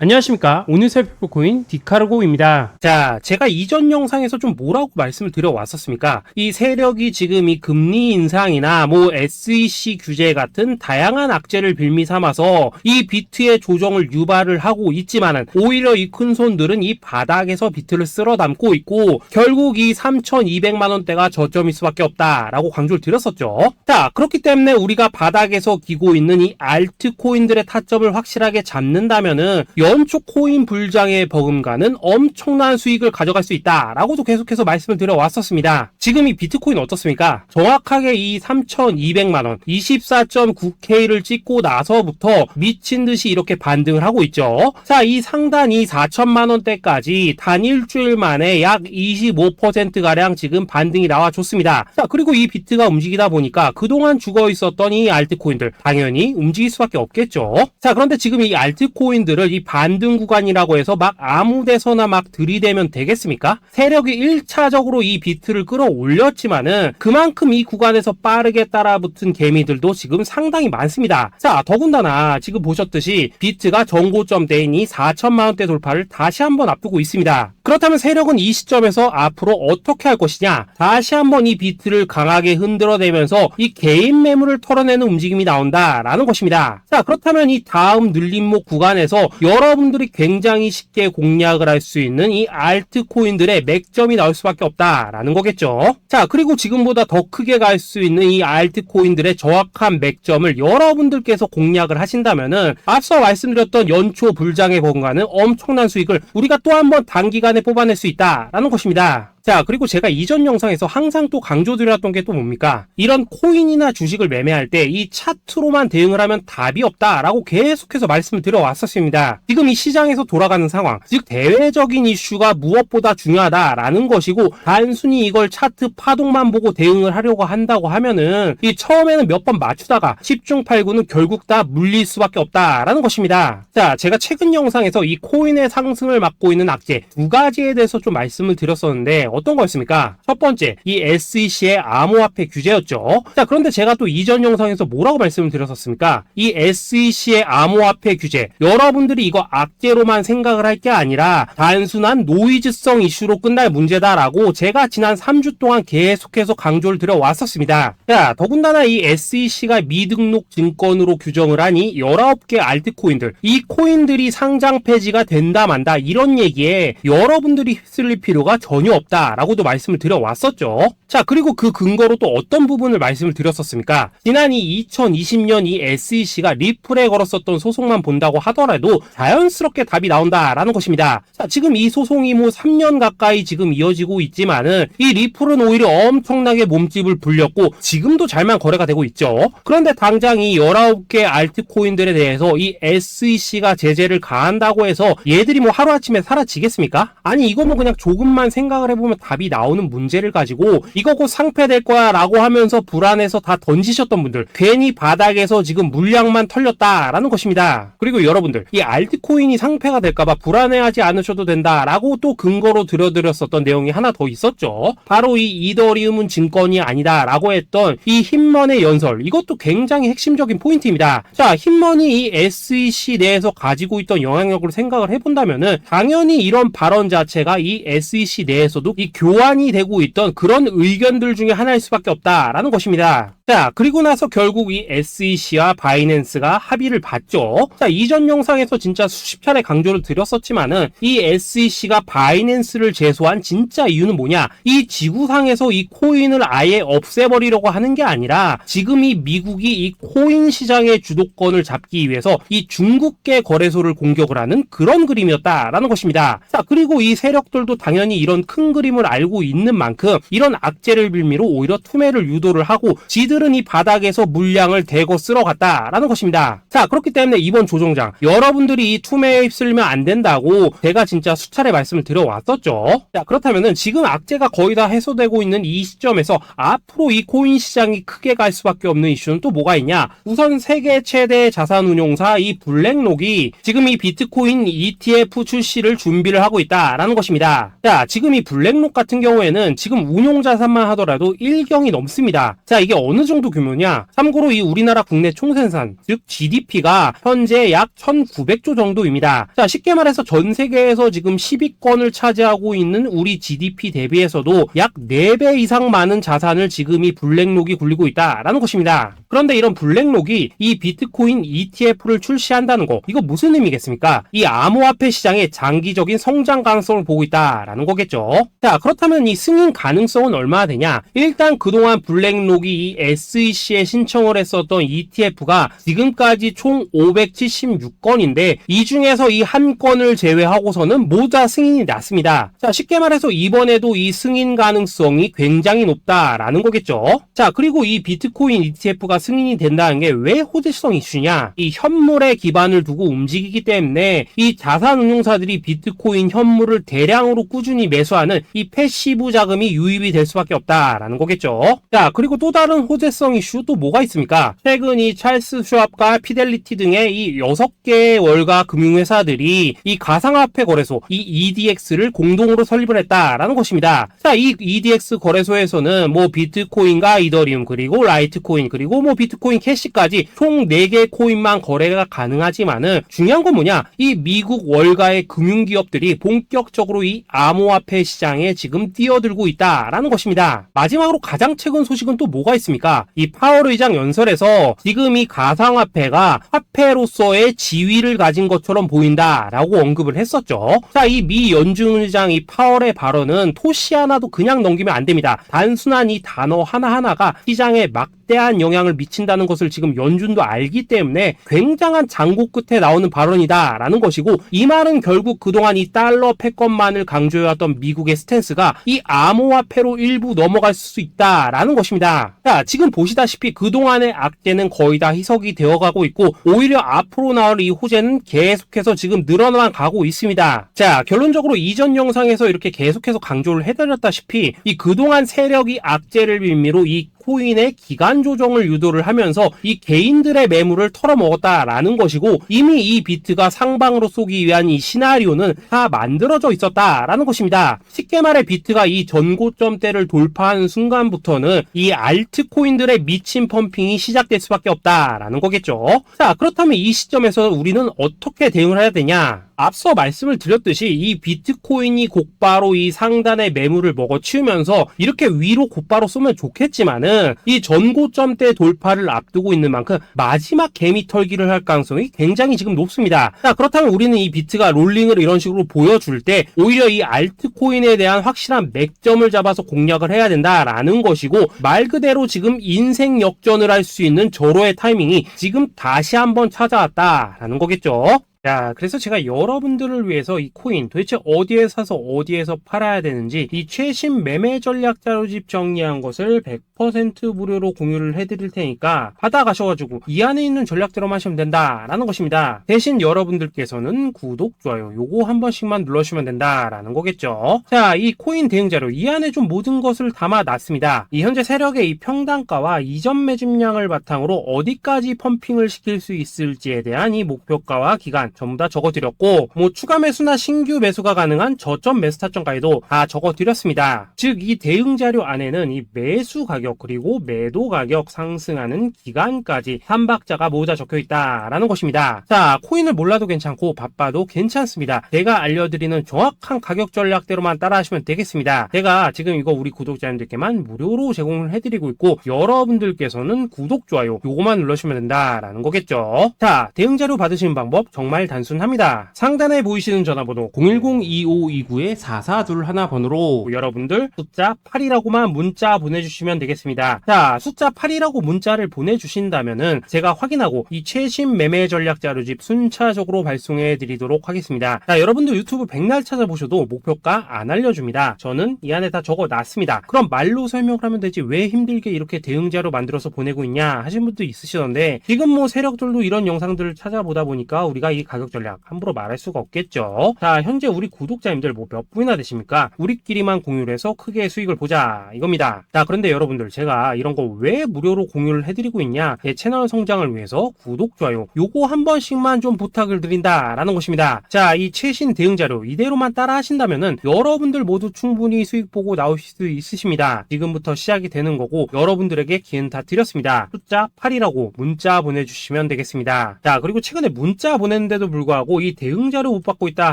안녕하십니까. 오늘 살펴볼 코인 디카르고입니다. 자 제가 이전 영상에서 좀 뭐라고 말씀을 드려왔었습니까? 이 세력이 지금 이 금리 인상이나 뭐 SEC 규제 같은 다양한 악재를 빌미 삼아서 이 비트의 조정을 유발을 하고 있지만은 오히려 이 큰 손들은 이 바닥에서 비트를 쓸어 담고 있고 결국 이 3,200만 원대가 저점일 수밖에 없다 라고 강조를 드렸었죠. 자 그렇기 때문에 우리가 바닥에서 기고 있는 이 알트코인들의 타점을 확실하게 잡는다면은 연초 코인 불장의 버금가는 엄청난 수익을 가져갈 수 있다라고도 계속해서 말씀을 드려왔었습니다. 지금 이 비트코인 어떻습니까? 정확하게 이 3,200만원, 24.9K를 찍고 나서부터 미친 듯이 이렇게 반등을 하고 있죠. 자, 이 상단이 4천만원대까지 단 일주일 만에 약 25%가량 지금 반등이 나와줬습니다. 자, 그리고 이 비트가 움직이다 보니까 그동안 죽어 있었던 이 알트코인들 당연히 움직일 수밖에 없겠죠. 자, 그런데 지금 이 알트코인들을 이 반등 구간이라고 해서 막 아무 데서나 막 들이대면 되겠습니까? 세력이 1차적으로 이 비트를 끌어올렸지만은 그만큼 이 구간에서 빠르게 따라붙은 개미들도 지금 상당히 많습니다. 자, 더군다나 지금 보셨듯이 비트가 정고점대인 이 4천만 원대 돌파를 다시 한번 앞두고 있습니다. 그렇다면 세력은 이 시점에서 앞으로 어떻게 할 것이냐? 다시 한번 이 비트를 강하게 흔들어내면서 이 개인 매물을 털어내는 움직임이 나온다라는 것입니다. 자, 그렇다면 이 다음 늘림목 구간에서 여러 분들이 굉장히 쉽게 공략을 할 수 있는 이 알트코인들의 맥점이 나올 수밖에 없다라는 거겠죠. 자, 그리고 지금보다 더 크게 갈 수 있는 이 알트코인들의 정확한 맥점을 여러분들께서 공략을 하신다면은 앞서 말씀드렸던 연초 불장의 번가는 엄청난 수익을 우리가 또 한 번 단기간에 뽑아낼 수 있다라는 것입니다. 자, 그리고 제가 이전 영상에서 항상 또 강조드렸던 게 또 뭡니까? 이런 코인이나 주식을 매매할 때 이 차트로만 대응을 하면 답이 없다라고 계속해서 말씀을 드려왔었습니다. 지금 이 시장에서 돌아가는 상황, 즉 대외적인 이슈가 무엇보다 중요하다라는 것이고 단순히 이걸 차트 파동만 보고 대응을 하려고 한다고 하면은 이 처음에는 몇 번 맞추다가 10중 8구는 결국 다 물릴 수밖에 없다라는 것입니다. 자, 제가 최근 영상에서 이 코인의 상승을 막고 있는 악재 두 가지에 대해서 좀 말씀을 드렸었는데 어떤 거였습니까? 첫 번째, 이 SEC의 암호화폐 규제였죠. 자, 그런데 제가 또 이전 영상에서 뭐라고 말씀을 드렸었습니까? 이 SEC의 암호화폐 규제, 여러분들이 이거 악재로만 생각을 할 게 아니라 단순한 노이즈성 이슈로 끝날 문제다라고 제가 지난 3주 동안 계속해서 강조를 드려왔었습니다. 자, 더군다나 이 SEC가 미등록 증권으로 규정을 하니 19개 알트코인들, 이 코인들이 상장 폐지가 된다 만다 이런 얘기에 여러분들이 휩쓸릴 필요가 전혀 없다 라고도 말씀을 드려왔었죠. 자, 그리고 그 근거로 또 어떤 부분을 말씀을 드렸었습니까? 지난 이 2020년 이 SEC가 리플에 걸었었던 소송만 본다고 하더라도 자연스럽게 답이 나온다라는 것입니다. 자, 지금 이 소송이 뭐 3년 가까이 지금 이어지고 있지만은 이 리플은 오히려 엄청나게 몸집을 불렸고 지금도 잘만 거래가 되고 있죠. 그런데 당장 이 19개 알트코인들에 대해서 이 SEC가 제재를 가한다고 해서 얘들이 뭐 하루아침에 사라지겠습니까? 아니 이거 뭐 그냥 조금만 생각을 해보면 답이 나오는 문제를 가지고 이거 곧 상폐될 거야 라고 하면서 불안해서 다 던지셨던 분들 괜히 바닥에서 지금 물량만 털렸다라는 것입니다. 그리고 여러분들 이 알트코인이 상폐가 될까봐 불안해하지 않으셔도 된다라고 또 근거로 들여드렸었던 내용이 하나 더 있었죠. 바로 이 이더리움은 증권이 아니다라고 했던 이 흰머의 연설 이것도 굉장히 핵심적인 포인트입니다. 자 흰머니 이 SEC 내에서 가지고 있던 영향력을 생각을 해본다면은 당연히 이런 발언 자체가 이 SEC 내에서도 이 교환이 되고 있던 그런 의견들 중에 하나일 수밖에 없다라는 것입니다. 자, 그리고 나서 결국 이 SEC와 바이낸스가 합의를 봤죠. 자, 이전 영상에서 진짜 수십 차례 강조를 드렸었지만은 이 SEC가 바이낸스를 제소한 진짜 이유는 뭐냐? 이 지구상에서 이 코인을 아예 없애버리려고 하는 게 아니라 지금 이 미국이 이 코인 시장의 주도권을 잡기 위해서 이 중국계 거래소를 공격을 하는 그런 그림이었다라는 것입니다. 자, 그리고 이 세력들도 당연히 이런 큰 그림 을 알고 있는 만큼 이런 악재를 빌미로 오히려 투매를 유도를 하고 지들은 이 바닥에서 물량을 대거 쓸어갔다라는 것입니다. 자, 그렇기 때문에 이번 조정장 여러분들이 이 투매에 휩쓸리면 안 된다고 제가 진짜 수차례 말씀을 드려왔었죠. 자, 그렇다면은 지금 악재가 거의 다 해소되고 있는 이 시점에서 앞으로 이 코인 시장이 크게 갈 수밖에 없는 이슈는 또 뭐가 있냐? 우선 세계 최대 자산 운용사 이 블랙록이 지금 이 비트코인 ETF 출시를 준비를 하고 있다라는 것입니다. 자, 지금 이 블랙 록 블랙록 같은 경우에는 지금 운용 자산만 하더라도 1경이 넘습니다. 자, 이게 어느 정도 규모냐? 참고로 이 우리나라 국내 총생산, 즉 GDP가 현재 약 1,900조 정도입니다. 자, 쉽게 말해서 전 세계에서 지금 10위권을 차지하고 있는 우리 GDP 대비해서도 약 4배 이상 많은 자산을 지금 이 블랙록이 굴리고 있다라는 것입니다. 그런데 이런 블랙록이 이 비트코인 ETF를 출시한다는 거, 이거 무슨 의미겠습니까? 이 암호화폐 시장의 장기적인 성장 가능성을 보고 있다라는 거겠죠. 자, 그렇다면 이 승인 가능성은 얼마나 되냐? 일단 그동안 블랙록이 이 SEC에 신청을 했었던 ETF가 지금까지 총 576건인데 이 중에서 이 한 건을 제외하고서는 모두 다 승인이 났습니다. 자, 쉽게 말해서 이번에도 이 승인 가능성이 굉장히 높다라는 거겠죠. 자, 그리고 이 비트코인 ETF가 승인이 된다는 게 왜 호재성 이슈냐? 이 현물에 기반을 두고 움직이기 때문에 이 자산 운용사들이 비트코인 현물을 대량으로 꾸준히 매수하는 이 패시브 자금이 유입이 될 수밖에 없다라는 거겠죠. 자, 그리고 또 다른 호재성 이슈 또 뭐가 있습니까? 최근 이 찰스 슈압과 피델리티 등의 이 6개의 월가 금융회사들이 이 가상화폐 거래소 이 EDX를 공동으로 설립을 했다라는 것입니다. 자, 이 EDX 거래소에서는 뭐 비트코인과 이더리움 그리고 라이트코인 그리고 뭐 비트코인 캐시까지 총 4개 코인만 거래가 가능하지만은 중요한 건 뭐냐? 이 미국 월가의 금융기업들이 본격적으로 이 암호화폐 시장에 지금 뛰어들고 있다라는 것입니다. 마지막으로 가장 최근 소식은 또 뭐가 있습니까? 이 파월 의장 연설에서 지금 이 가상화폐가 화폐로서의 지위를 가진 것처럼 보인다라고 언급을 했었죠. 자, 이 미 연준 의장 이 파월의 발언은 토시 하나도 그냥 넘기면 안 됩니다. 단순한 이 단어 하나하나가 시장에 막대한 영향을 미친다는 것을 지금 연준도 알기 때문에 굉장한 장고 끝에 나오는 발언이다라는 것이고 이 말은 결국 그동안 이 달러 패권만을 강조해왔던 미국의 스탠 스가 이 암호화폐로 일부 넘어갈 수 있다라는 것입니다. 자, 지금 보시다시피 그동안의 악재는 거의 다 희석이 되어가고 있고 오히려 앞으로 나올 이 호재는 계속해서 지금 늘어나만 가고 있습니다. 자, 결론적으로 이전 영상에서 이렇게 계속해서 강조를 해드렸다시피 이 그동안 세력이 악재를 빌미로 이 코인의 기간 조정을 유도를 하면서 이 개인들의 매물을 털어먹었다라는 것이고 이미 이 비트가 상방으로 쏘기 위한 이 시나리오는 다 만들어져 있었다라는 것입니다. 쉽게 말해 비트가 이 전고점대를 돌파하는 순간부터는 이 알트코인들의 미친 펌핑이 시작될 수밖에 없다라는 거겠죠. 자, 그렇다면 이 시점에서 우리는 어떻게 대응을 해야 되냐? 앞서 말씀을 드렸듯이 이 비트코인이 곧바로 이 상단의 매물을 먹어치우면서 이렇게 위로 곧바로 쏘면 좋겠지만은 이 전고점 대 돌파를 앞두고 있는 만큼 마지막 개미 털기를 할 가능성이 굉장히 지금 높습니다. 자, 그렇다면 우리는 이 비트가 롤링을 이런 식으로 보여줄 때 오히려 이 알트코인에 대한 확실한 맥점을 잡아서 공략을 해야 된다라는 것이고 말 그대로 지금 인생 역전을 할 수 있는 절호의 타이밍이 지금 다시 한번 찾아왔다라는 거겠죠. 자, 그래서 제가 여러분들을 위해서 이 코인 도대체 어디에 사서 어디에서 팔아야 되는지 이 최신 매매 전략 자료집 정리한 것을 100% 무료로 공유를 해드릴 테니까 받아가셔가지고 이 안에 있는 전략대로만 하시면 된다라는 것입니다. 대신 여러분들께서는 구독, 좋아요 요거 한 번씩만 눌러주시면 된다라는 거겠죠. 자, 이 코인 대응 자료 이 안에 좀 모든 것을 담아놨습니다. 이 현재 세력의 이 평단가와 이전 매집량을 바탕으로 어디까지 펌핑을 시킬 수 있을지에 대한 이 목표가와 기간 전부 다 적어드렸고 뭐 추가 매수나 신규 매수가 가능한 저점 매수 타점까지도 다 적어드렸습니다. 즉 이 대응 자료 안에는 이 매수 가격 그리고 매도 가격 상승하는 기간까지 3박자가 모두 다 적혀 있다라는 것입니다. 자 코인을 몰라도 괜찮고 바빠도 괜찮습니다. 제가 알려드리는 정확한 가격 전략대로만 따라하시면 되겠습니다. 제가 지금 이거 우리 구독자님들께만 무료로 제공을 해드리고 있고 여러분들께서는 구독, 좋아요 요거만 눌러주시면 된다라는 거겠죠. 자 대응 자료 받으시는 방법 정말 단순합니다. 상단에 보이시는 전화번호 010-2529-4421 번호로 여러분들 숫자 8이라고만 문자 보내주시면 되겠습니다. 자, 숫자 8이라고 문자를 보내주신다면은 제가 확인하고 이 최신 매매 전략 자료집 순차적으로 발송해 드리도록 하겠습니다. 자, 여러분들 유튜브 백날 찾아보셔도 목표가 안 알려줍니다. 저는 이 안에 다 적어 놨습니다. 그럼 말로 설명을 하면 되지 왜 힘들게 이렇게 대응 자료 만들어서 보내고 있냐 하신 분도 있으시던데 지금 뭐 세력들도 이런 영상들을 찾아보다 보니까 우리가 이 가격 전략 함부로 말할 수가 없겠죠. 자, 현재 우리 구독자님들 뭐 몇 분이나 되십니까? 우리끼리만 공유를 해서 크게 수익을 보자 이겁니다. 자, 그런데 여러분들 제가 이런 거 왜 무료로 공유를 해드리고 있냐? 제 채널 성장을 위해서 구독, 좋아요 요거 한 번씩만 좀 부탁을 드린다라는 것입니다. 자, 이 최신 대응 자료 이대로만 따라 하신다면은 여러분들 모두 충분히 수익 보고 나오실 수 있으십니다. 지금부터 시작이 되는 거고 여러분들에게 기회는 다 드렸습니다. 숫자 8이라고 문자 보내주시면 되겠습니다. 자, 그리고 최근에 문자 보냈는데 도 불구하고 이 대응 자료 못 받고 있다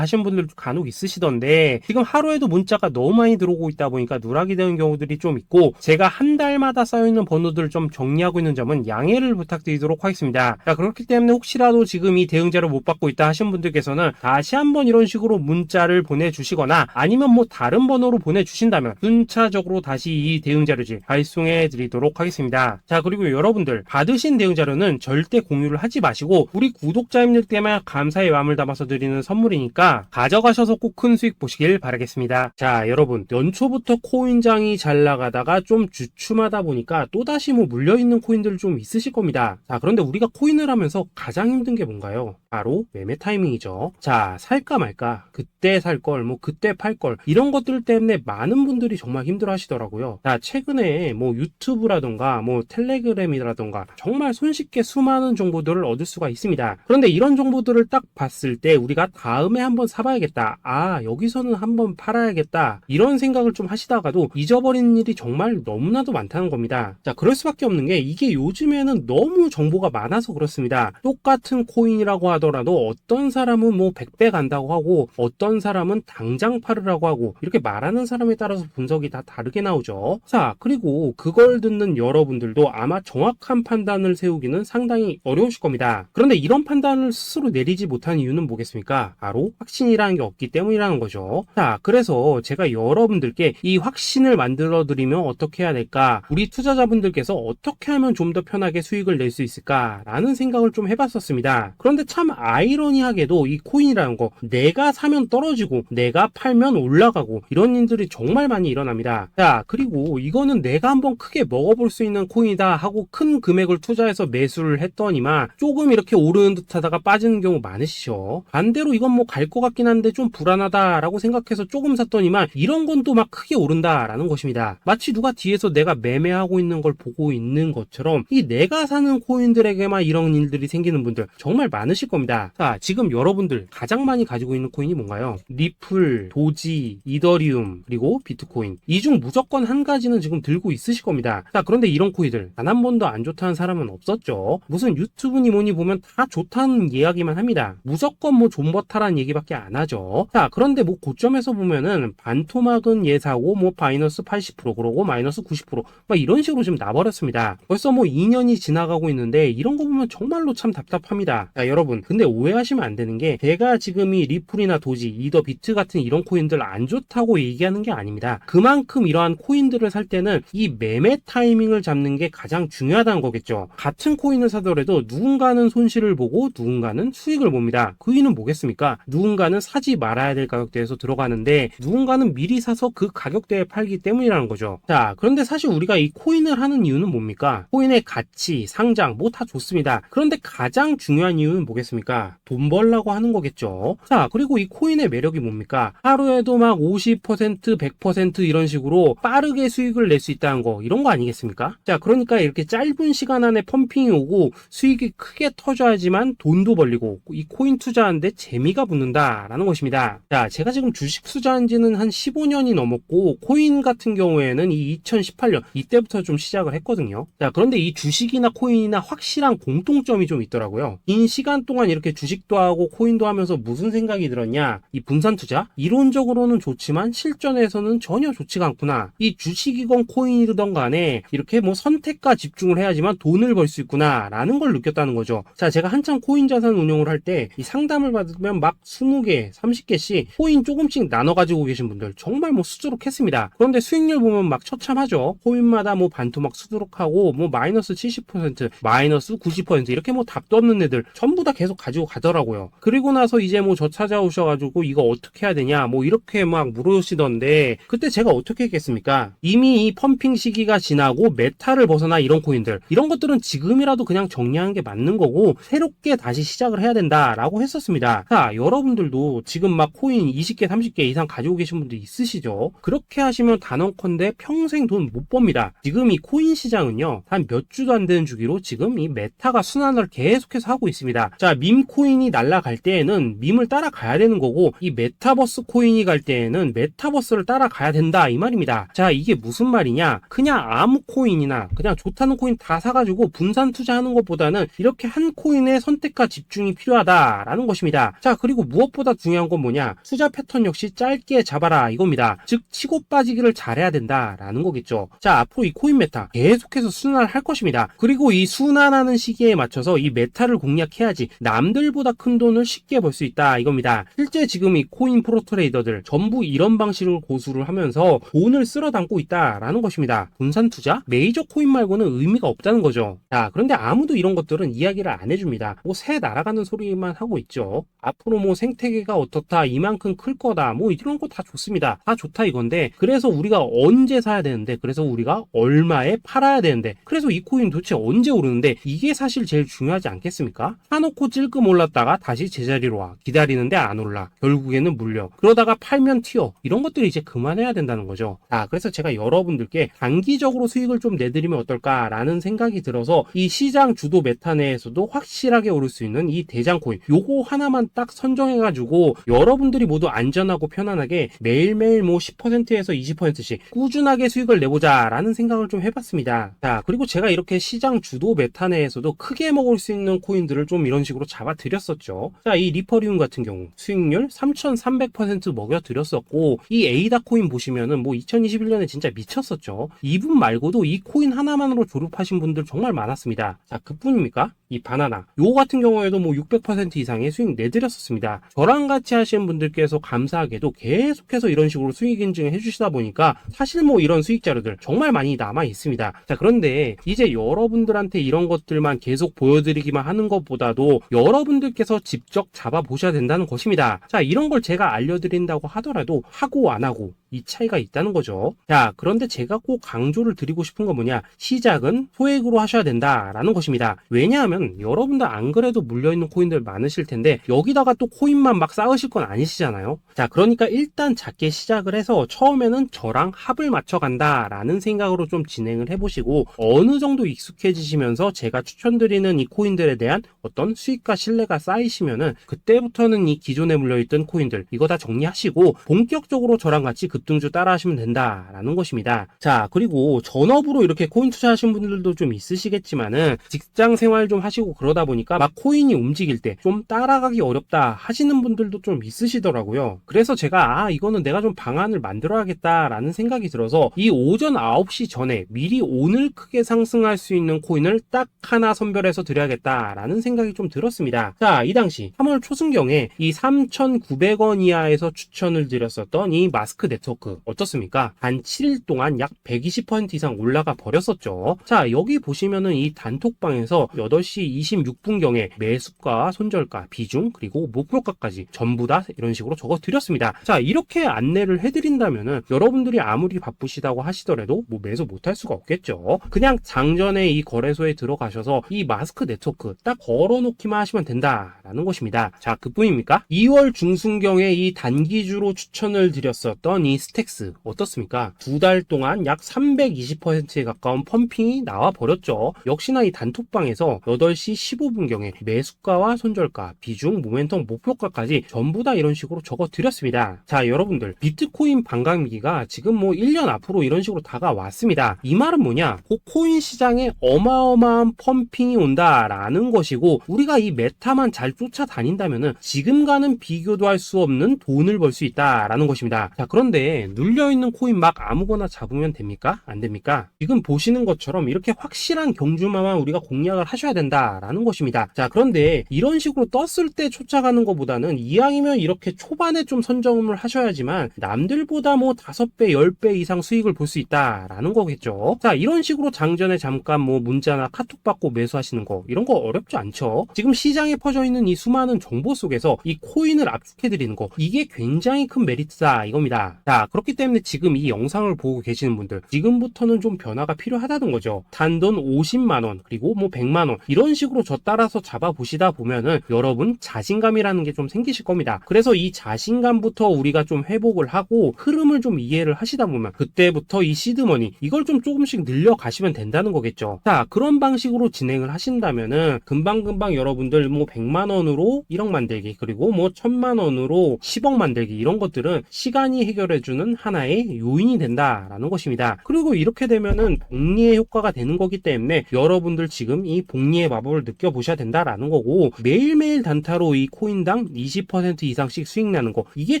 하신 분들 간혹 있으시던데 지금 하루에도 문자가 너무 많이 들어오고 있다 보니까 누락이 되는 경우들이 좀 있고 제가 한 달마다 쌓여있는 번호들을 좀 정리하고 있는 점은 양해를 부탁드리도록 하겠습니다. 자, 그렇기 때문에 혹시라도 지금 이 대응 자료 못 받고 있다 하신 분들께서는 다시 한번 이런 식으로 문자를 보내주시거나 아니면 뭐 다른 번호로 보내주신다면 순차적으로 다시 이 대응 자료지 발송해 드리도록 하겠습니다. 자, 그리고 여러분들 받으신 대응 자료는 절대 공유를 하지 마시고 우리 구독자님들 때문에 감사의 마음을 담아서 드리는 선물이니까 가져가셔서 꼭 큰 수익 보시길 바라겠습니다. 자, 여러분 연초부터 코인장이 잘 나가다가 좀 주춤하다 보니까 또다시 뭐 물려있는 코인들 좀 있으실 겁니다. 자, 그런데 우리가 코인을 하면서 가장 힘든 게 뭔가요? 바로 매매 타이밍이죠. 자, 살까 말까, 그때 살 걸, 뭐 그때 팔 걸, 이런 것들 때문에 많은 분들이 정말 힘들어 하시더라고요. 자, 최근에 뭐 유튜브라던가 뭐 텔레그램이라던가 정말 손쉽게 수많은 정보들을 얻을 수가 있습니다. 그런데 이런 정보들을 딱 봤을 때 우리가 다음에 한번 사봐야겠다. 아, 여기서는 한번 팔아야겠다. 이런 생각을 좀 하시다가도 잊어버리는 일이 정말 너무나도 많다는 겁니다. 자, 그럴 수밖에 없는 게 이게 요즘에는 너무 정보가 많아서 그렇습니다. 똑같은 코인이라고 하더라도 어떤 사람은 뭐 100배 간다고 하고 어떤 사람은 당장 팔으라고 하고 이렇게 말하는 사람에 따라서 분석이 다 다르게 나오죠. 자, 그리고 그걸 듣는 여러분들도 아마 정확한 판단을 세우기는 상당히 어려우실 겁니다. 그런데 이런 판단을 스스로 내리 지 못한 이유는 뭐겠습니까? 바로 확신이라는 게 없기 때문이라는 거죠. 자, 그래서 제가 여러분들께 이 확신을 만들어 드리면 어떻게 해야 될까? 우리 투자자분들께서 어떻게 하면 좀 더 편하게 수익을 낼 수 있을까라는 생각을 좀 해봤었습니다. 그런데 참 아이러니하게도 이 코인이라는 거 내가 사면 떨어지고 내가 팔면 올라가고 이런 일들이 정말 많이 일어납니다. 자, 그리고 이거는 내가 한번 크게 먹어볼 수 있는 코인이다 하고 큰 금액을 투자해서 매수를 했더니만 조금 이렇게 오르는 듯 하다가 빠지는 경우 많으시죠. 반대로 이건 뭐 갈 것 같긴 한데 좀 불안하다라고 생각해서 조금 샀더니만 이런 건 또 막 크게 오른다라는 것입니다. 마치 누가 뒤에서 내가 매매하고 있는 걸 보고 있는 것처럼 이 내가 사는 코인들에게만 이런 일들이 생기는 분들 정말 많으실 겁니다. 자, 지금 여러분들 가장 많이 가지고 있는 코인이 뭔가요? 리플, 도지, 이더리움, 그리고 비트코인. 이 중 무조건 한 가지는 지금 들고 있으실 겁니다. 자, 그런데 이런 코인들 단 한 번도 안 좋다는 사람은 없었죠. 무슨 유튜브니 뭐니 보면 다 좋다는 이야기만 합니다. 무조건 뭐 존버타라는 얘기밖에 안 하죠. 자, 그런데 뭐 고점에서 보면은 반토막은 예사고 뭐 마이너스 80% 그러고 마이너스 90%막 이런 식으로 지금 나버렸습니다. 벌써 뭐 2년이 지나가고 있는데 이런 거 보면 정말로 참 답답합니다. 자, 여러분. 근데 오해하시면 안 되는 게 제가 지금 이 리플이나 도지, 이더 비트 같은 이런 코인들 안 좋다고 얘기하는 게 아닙니다. 그만큼 이러한 코인들을 살 때는 이 매매 타이밍을 잡는 게 가장 중요하다는 거겠죠. 같은 코인을 사더라도 누군가는 손실을 보고 누군가는 수익 을 봅니다. 그 이유는 뭐겠습니까? 누군가는 사지 말아야 될 가격대에서 들어가는데 누군가는 미리 사서 그 가격대에 팔기 때문이라는 거죠. 자, 그런데 사실 우리가 이 코인을 하는 이유는 뭡니까? 코인의 가치, 상장, 뭐 다 좋습니다. 그런데 가장 중요한 이유는 뭐겠습니까? 돈 벌라고 하는 거겠죠. 자, 그리고 이 코인의 매력이 뭡니까? 하루에도 막 50%, 100% 이런 식으로 빠르게 수익을 낼 수 있다는 거, 이런 거 아니겠습니까? 자, 그러니까 이렇게 짧은 시간 안에 펌핑이 오고 수익이 크게 터져야지만 돈도 벌리고 이 코인 투자하는데 재미가 붙는다라는 것입니다. 자, 제가 지금 주식 투자한 지는 한 15년이 넘었고 코인 같은 경우에는 이 2018년 이때부터 좀 시작을 했거든요. 자, 그런데 이 주식이나 코인이나 확실한 공통점이 좀 있더라고요. 긴 시간 동안 이렇게 주식도 하고 코인도 하면서 무슨 생각이 들었냐? 이 분산 투자? 이론적으로는 좋지만 실전에서는 전혀 좋지가 않구나. 이 주식이건 코인이든 간에 이렇게 뭐 선택과 집중을 해야지만 돈을 벌 수 있구나 라는 걸 느꼈다는 거죠. 자, 제가 한참 코인 자산 운용을 할때 이 상담을 받으면 막 20개, 30개씩 코인 조금씩 나눠 가지고 계신 분들 정말 뭐 수두룩했습니다. 그런데 수익률 보면 막 처참하죠. 코인마다 뭐 반토막 수두룩하고 뭐 마이너스 70%, 마이너스 90% 이렇게 뭐 답도 없는 애들 전부 다 계속 가지고 가더라고요. 그리고 나서 이제 뭐 저 찾아오셔가지고 이거 어떻게 해야 되냐 뭐 이렇게 막 물으시던데 그때 제가 어떻게 했겠습니까? 이미 이 펌핑 시기가 지나고 메타를 벗어나 이런 코인들 이런 것들은 지금이라도 그냥 정리하는 게 맞는 거고 새롭게 다시 시작을 해야 된다. 된다라고 했었습니다. 자, 여러분들도 지금 막 코인 20개, 30개 이상 가지고 계신 분들 있으시죠? 그렇게 하시면 단언컨대 평생 돈 못 법니다. 지금 이 코인 시장은요, 한 몇 주도 안 되는 주기로 지금 이 메타가 순환을 계속해서 하고 있습니다. 자, 밈 코인이 날아갈 때에는 밈을 따라가야 되는 거고, 이 메타버스 코인이 갈 때에는 메타버스를 따라가야 된다 이 말입니다. 자, 이게 무슨 말이냐? 그냥 아무 코인이나 그냥 좋다는 코인 다 사가지고 분산 투자하는 것보다는 이렇게 한 코인에 선택과 집중이 필요 하다라는 것입니다. 자, 그리고 무엇보다 중요한 건 뭐냐? 투자 패턴 역시 짧게 잡아라 이겁니다. 즉, 치고 빠지기를 잘해야 된다라는 거겠죠. 자, 앞으로 이 코인 메타 계속해서 순환할 것입니다. 그리고 이 순환하는 시기에 맞춰서 이 메타를 공략해야지 남들보다 큰 돈을 쉽게 벌 수 있다 이겁니다. 실제 지금 이 코인 프로 트레이더들 전부 이런 방식을 고수를 하면서 돈을 쓸어 담고 있다라는 것입니다. 분산 투자? 메이저 코인 말고는 의미가 없다는 거죠. 자, 그런데 아무도 이런 것들은 이야기를 안 해줍니다. 뭐 새 날아가는 소리 만 하고 있죠. 앞으로 뭐 생태계가 어떻다, 이만큼 클 거다, 뭐 이런 거 다 좋습니다. 다 좋다 이건데, 그래서 우리가 언제 사야 되는데, 그래서 우리가 얼마에 팔아야 되는데, 그래서 이 코인 도대체 언제 오르는데, 이게 사실 제일 중요하지 않겠습니까? 사놓고 찔끔 올랐다가 다시 제자리로 와. 기다리는데 안 올라. 결국에는 물려. 그러다가 팔면 튀어. 이런 것들이 이제 그만해야 된다는 거죠. 자, 그래서 제가 여러분들께 단기적으로 수익을 좀 내드리면 어떨까라는 생각이 들어서 이 시장 주도 메타 내에서도 확실하게 오를 수 있는 이 대장 코인 요거 하나만 딱 선정해가지고 여러분들이 모두 안전하고 편안하게 매일매일 뭐 10%에서 20%씩 꾸준하게 수익을 내보자 라는 생각을 좀 해봤습니다. 자, 그리고 제가 이렇게 시장 주도 메타 내에서도 크게 먹을 수 있는 코인들을 좀 이런 식으로 잡아드렸었죠. 자, 이 리퍼리움 같은 경우 수익률 3,300% 먹여드렸었고 이 에이다 코인 보시면은 뭐 2021년에 진짜 미쳤었죠. 이분 말고도 이 코인 하나만으로 졸업하신 분들 정말 많았습니다. 자, 그뿐입니까? 이 바나나. 요 같은 경우에도 뭐 600% 이상의 수익 내드렸었습니다. 저랑 같이 하시는 분들께서 감사하게도 계속해서 이런 식으로 수익 인증을 해주시다 보니까 사실 뭐 이런 수익 자료들 정말 많이 남아 있습니다. 자, 그런데 이제 여러분들한테 이런 것들만 계속 보여드리기만 하는 것보다도 여러분들께서 직접 잡아 보셔야 된다는 것입니다. 자, 이런 걸 제가 알려드린다고 하더라도 하고 안 하고 이 차이가 있다는 거죠. 자, 그런데 제가 꼭 강조를 드리고 싶은 건 뭐냐? 시작은 소액으로 하셔야 된다라는 것입니다. 왜냐하면 여러분들 안 그래도 물려있는 코인들 많으실 텐데 여기다가 또 코인만 막 쌓으실 건 아니시잖아요. 자, 그러니까 일단 작게 시작을 해서 처음에는 저랑 합을 맞춰 간다라는 생각으로 좀 진행을 해보시고 어느 정도 익숙해지시면서 제가 추천드리는 이 코인들에 대한 어떤 수익과 신뢰가 쌓이시면은 그때부터는 이 기존에 물려있던 코인들 이거 다 정리하시고 본격적으로 저랑 같이 급등주 따라 하시면 된다라는 것입니다. 자, 그리고 전업으로 이렇게 코인 투자하신 분들도 좀 있으시겠지만은 직장 생활 좀 하시고 그러다 보니까 막 코인이 움직일 때 좀 따라가기 어렵다 하시는 분들도 좀 있으시더라고요. 그래서 제가 아, 이거는 내가 좀 방안을 만들어야겠다라는 생각이 들어서 이 오전 9시 전에 미리 오늘 크게 상승할 수 있는 코인을 딱 하나 선별해서 드려야겠다라는 생각이 좀 들었습니다. 자, 이 당시 3월 초순경에 이 3,900원 이하에서 추천을 드렸었던 이 마스크 네트워크 어떻습니까? 한 7일 동안 약 120% 이상 올라가 버렸었죠. 자, 여기 보시면은 이 단톡방에서 8시 26분경에 매수가, 손절가, 비중, 그리고 목표가까지 전부 다 이런 식으로 적어 드렸습니다. 자, 이렇게 안내를 해드린다면은 여러분들이 아무리 바쁘시다고 하시더라도 뭐 매수 못할 수가 없겠죠. 그냥 장전에 이 거래소에 들어가셔서 이 마스크 네트워크 딱 걸어놓기만 하시면 된다라는 것입니다. 자, 그뿐입니까? 2월 중순경에 이 단기주로 추천을 드렸었던 이 스택스 어떻습니까? 두 달 동안 약 320%에 가까운 펌핑이 나와 버렸죠. 역시나 이 단톡방에서 8시 15분경에 매수가와 손절가, 비중, 모멘텀, 목표가까지 전부 다 이런 식으로 적어 드렸습니다. 자, 여러분들 비트코인 반감기가 지금 뭐 1년 앞으로 이런 식으로 다가왔습니다. 이 말은 뭐냐? 그 코인 시장에 어마어마한 펌핑이 온다라는 것이고 우리가 이 메타만 잘 쫓아다닌다면은 지금과는 비교도 할 수 없는 돈을 벌 수 있다라는 것입니다. 자, 그런데 눌려있는 코인 막 아무거나 잡으면 됩니까? 안 됩니까? 지금 보시는 것처럼 이렇게 확실한 경주마만 우리가 공략을 하셔야 된다 라는 것입니다. 자, 그런데 이런 식으로 떴을 때 쫓아가는 것보다는 이왕이면 이렇게 초반에 좀 선점을 하셔야지만 남들보다 뭐 5배, 10배 이상 수익을 볼 수 있다라는 거겠죠. 자, 이런 식으로 장전에 잠깐 뭐 문자나 카톡 받고 매수하시는 거 이런 거 어렵지 않죠. 지금 시장에 퍼져 있는 이 수많은 정보 속에서 이 코인을 압축해 드리는 거 이게 굉장히 큰 메리트다 이겁니다. 자, 자, 그렇기 때문에 지금 이 영상을 보고 계시는 분들, 지금부터는 좀 변화가 필요하다는 거죠. 단돈 50만 원, 그리고 뭐 100만 원, 이런 식으로 저 따라서 잡아보시다 보면은 여러분 자신감이라는 게 좀 생기실 겁니다. 그래서 이 자신감부터 우리가 좀 회복을 하고 흐름을 좀 이해를 하시다 보면 그때부터 이 시드머니, 이걸 좀 조금씩 늘려가시면 된다는 거겠죠. 자, 그런 방식으로 진행을 하신다면은 금방금방 여러분들 뭐 100만원으로 1억 만들기, 그리고 뭐 1000만원으로 10억 만들기, 이런 것들은 시간이 해결해주는 하나의 요인이 된다라는 것입니다. 그리고 이렇게 되면은 복리의 효과가 되는 거기 때문에 여러분들 지금 이 복리의 마법을 느껴보셔야 된다라는 거고 매일매일 단타로 이 코인당 20% 이상씩 수익 나는 거 이게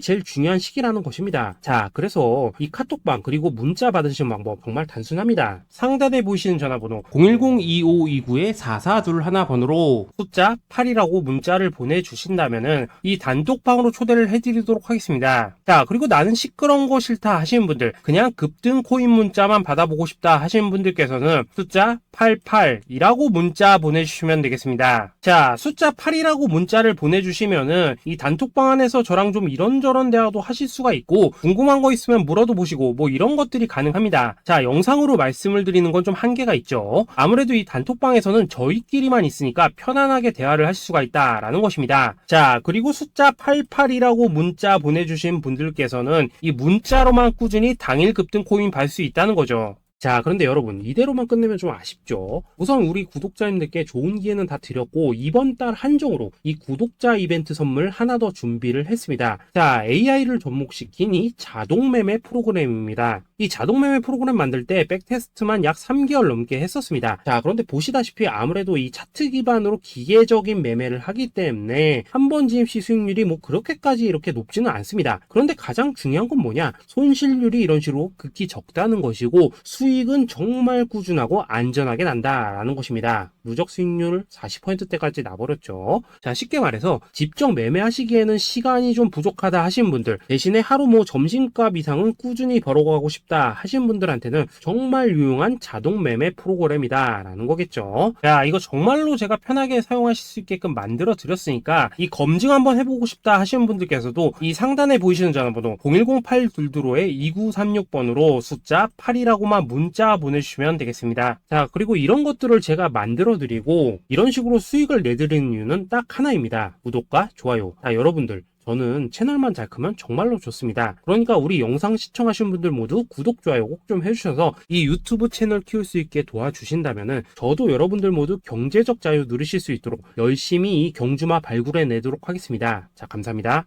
제일 중요한 시기라는 것입니다. 자 그래서 이 카톡방 그리고 문자 받으시는 방법 정말 단순합니다. 상단에 보이시는 전화번호 010-2529-4421 번호로 숫자 8이라고 문자를 보내주신다면은 이 단톡방으로 초대를 해드리도록 하겠습니다. 자 그리고 나는 시끄러운 거 싫다 하시는 분들 그냥 급등 코인 문자만 받아보고 싶다 하시는 분들께서는 숫자 88이라고 문자 보내 주시면 되겠습니다. 자 숫자 8이라고 문자를 보내주시면은 이 단톡방 안에서 저랑 좀 이런저런 대화도 하실 수가 있고 궁금한 거 있으면 물어도 보시고 뭐 이런 것들이 가능합니다. 자 영상으로 말씀을 드리는 건 좀 한계가 있죠. 아무래도 이 단톡방에서는 저희끼리만 있으니까 편안하게 대화를 하실 수가 있다라는 것입니다. 자 그리고 숫자 88이라고 문자 보내주신 분들께서는 이 문자로만 꾸준히 당일 급등 코인 받을 수 있다는 거죠. 자, 그런데 여러분, 이대로만 끝내면 좀 아쉽죠? 우선 우리 구독자님들께 좋은 기회는 다 드렸고, 이번 달 한정으로 이 구독자 이벤트 선물 하나 더 준비를 했습니다. 자, AI를 접목시킨 이 자동매매 프로그램입니다. 이 자동매매 프로그램 만들 때 백테스트만 약 3개월 넘게 했었습니다. 자, 그런데 보시다시피 아무래도 이 차트 기반으로 기계적인 매매를 하기 때문에 한번시 수익률이 뭐 그렇게까지 이렇게 높지는 않습니다. 그런데 가장 중요한 건 뭐냐? 손실률이 이런 식으로 극히 적다는 것이고 수 익은 정말 꾸준하고 안전하게 난다라는 것입니다. 누적 수익률 40%대까지 나버렸죠. 자, 쉽게 말해서 직접 매매하시기에는 시간이 좀 부족하다 하신 분들 대신에 하루 뭐 점심값 이상은 꾸준히 벌어가고 싶다 하신 분들한테는 정말 유용한 자동 매매 프로그램이다라는 거겠죠. 자, 이거 정말로 제가 편하게 사용하실 수 있게끔 만들어 드렸으니까 이 검증 한번 해보고 싶다 하시는 분들께서도 이 상단에 보이시는 전화번호 010-822-2936번으로 숫자 8이라고만 문자 보내주시면 되겠습니다. 자, 그리고 이런 것들을 제가 만들어 드리고 이런 식으로 수익을 내드리는 이유는 딱 하나입니다. 구독과 좋아요. 자, 여러분들 저는 채널만 잘 크면 정말로 좋습니다. 그러니까 우리 영상 시청하신 분들 모두 구독, 좋아요 꼭 좀 해주셔서 이 유튜브 채널 키울 수 있게 도와주신다면은 저도 여러분들 모두 경제적 자유 누리실 수 있도록 열심히 이 경주마 발굴해 내도록 하겠습니다. 자, 감사합니다.